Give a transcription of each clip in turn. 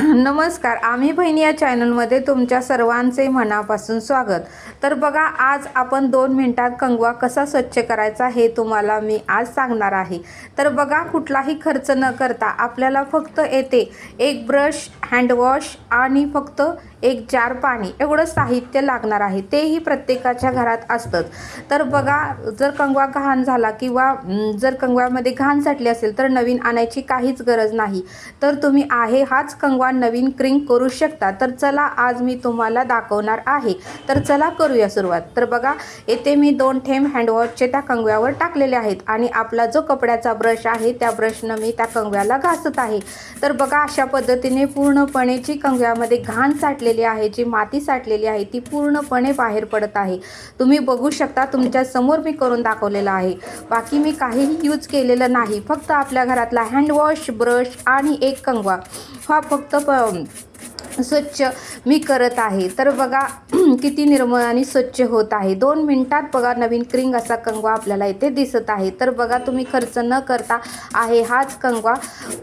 नमस्कार आम्ही बहिणी या चॅनलमध्ये तुमच्या सर्वांचे मनापासून स्वागत. तर बघा आज आपण दोन मिनटात कंगवा कसा स्वच्छ करायचा हे तुम्हाला मी आज सांगणार आहे. तर बघा कुठलाही खर्च न करता आपल्याला फक्त येते एक ब्रश हँडवॉश आणि फक्त एक जार पाणी एवढं साहित्य लागणार आहे. तेही प्रत्येकाच्या घरात असतंच. तर बघा जर कंगवा घाण झाला किंवा जर कंगव्यामध्ये घाण साठली असेल तर नवीन आणायची काहीच गरज नाही. तर तुम्ही आहे हाच कंगवा नवीन क्रिंग करू शकता. तर चला आज मी तुम्हाला दाखवणार आहे. तर चला करूया सुरुवात. तर बघा येथे मी दोन थेंब हँडवॉशचे त्या कंगव्यावर टाकलेले आहेत आणि आपला जो कपड्याचा ब्रश आहे त्या ब्रशनं मी त्या कंगव्याला घासत आहे. तर बघा अशा पद्धतीने पूर्ण पूर्णपणे जी कंगव्यामध्ये घाण साठलेली आहे जी माती साठलेली आहे ती पूर्णपणे बाहेर पडत आहे. तुम्ही बघू शकता तुमच्यासमोर मी करून दाखवलेलं आहे. बाकी मी काहीही यूज केलेलं नाही. फक्त आपल्या घरातला हँडवॉश ब्रश आणि एक कंगवा. हा फक्त प स्वच्छ मी करत आहे. तर बघा किती निर्मळ आणि स्वच्छ होत आहे. दोन मिनिटात बघा नवीन क्रिंग असा कंगवा आपल्याला इथे दिसत आहे. तर बघा तुम्ही खर्च न करता आहे हाच कंगवा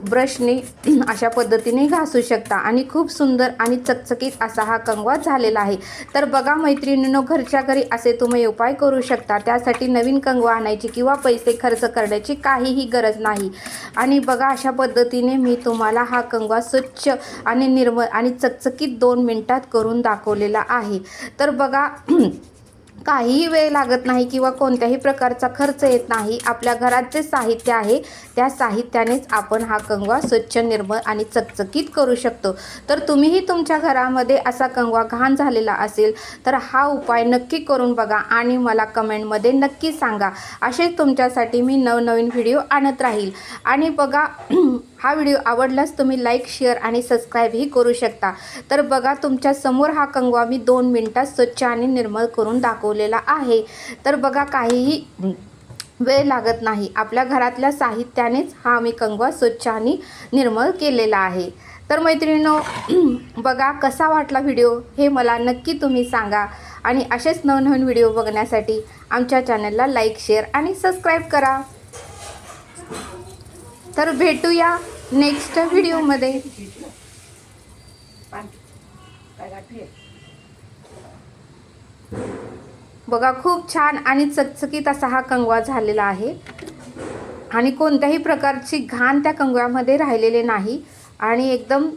ब्रशने अशा पद्धतीने घासू शकता. आणि खूप सुंदर आणि चकचकीत असा हा कंगवा झालेला आहे. तर बघा मैत्रिणींनो घरच्या घरी असे तुम्ही उपाय करू शकता. त्यासाठी नवीन कंगवा आणायची किंवा पैसे खर्च करण्याची काहीही गरज नाही. आणि बघा अशा पद्धतीने मी तुम्हाला हा कंगवा स्वच्छ आणि निर्मळ आणि चकचकीत दोन मिनिटात करून दाखवलेला आहे. तर बघा काहीही वेळ लागत नाही किंवा कोणत्याही प्रकारचा खर्च येत नाही. आपल्या घरात जे साहित्य आहे त्या साहित्यानेच आपण हा कंगवा स्वच्छ निर्मळ आणि चकचकीत करू शकतो. तर तुम्हीही तुमच्या घरामध्ये असा कंगवा घाण झालेला असेल तर हा उपाय नक्की करून बघा आणि मला कमेंटमध्ये नक्की सांगा. असेच तुमच्यासाठी मी नवनवीन व्हिडिओ आणत राहील. आणि बघा हा व्हिडिओ आवडल्यास तुम्ही लाईक शेअर आणि सबस्क्राईबही करू शकता. तर बघा तुमच्यासमोर हा कंगवा मी दोन मिनटात स्वच्छ आणि निर्मळ करून दाखवलेला आहे. तर बघा काहीही वेळ लागत नाही. आपल्या घरातल्या साहित्यानेच हा मी कंगवा स्वच्छ आणि निर्मळ केलेला आहे. तर मैत्रिणींनो बघा कसा वाटला व्हिडिओ हे मला नक्की तुम्ही सांगा. आणि असेच नवनवीन व्हिडिओ बघण्यासाठी आमच्या चॅनलला लाईक शेअर आणि सबस्क्राईब करा. तर भेटूया. नेक्स्ट व्हिडिओमध्ये. बघा खूप छान आणि चकचकीत असा हा कंगवा झालेला आहे. आणि कोणत्याही प्रकारची घाण त्या कंगव्यामध्ये राहिलेले नाही. आणि एकदम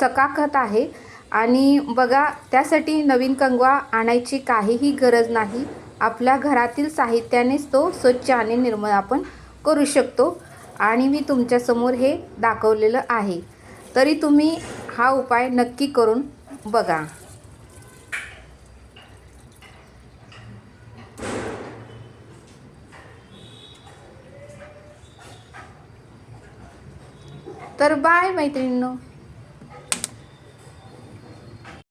चकाकत आहे. आणि बघा त्यासाठी नवीन कंगवा आणायची काहीही गरज नाही. आपल्या घरातील साहित्यानेच तो स्वच्छ आणि निर्मळ आपण करू शकतो. आणि मी तुमच्यासमोर हे दाखवलेलं आहे. तरी तुम्ही हा उपाय नक्की करून बघा. तर बाय मैत्रिणींनो.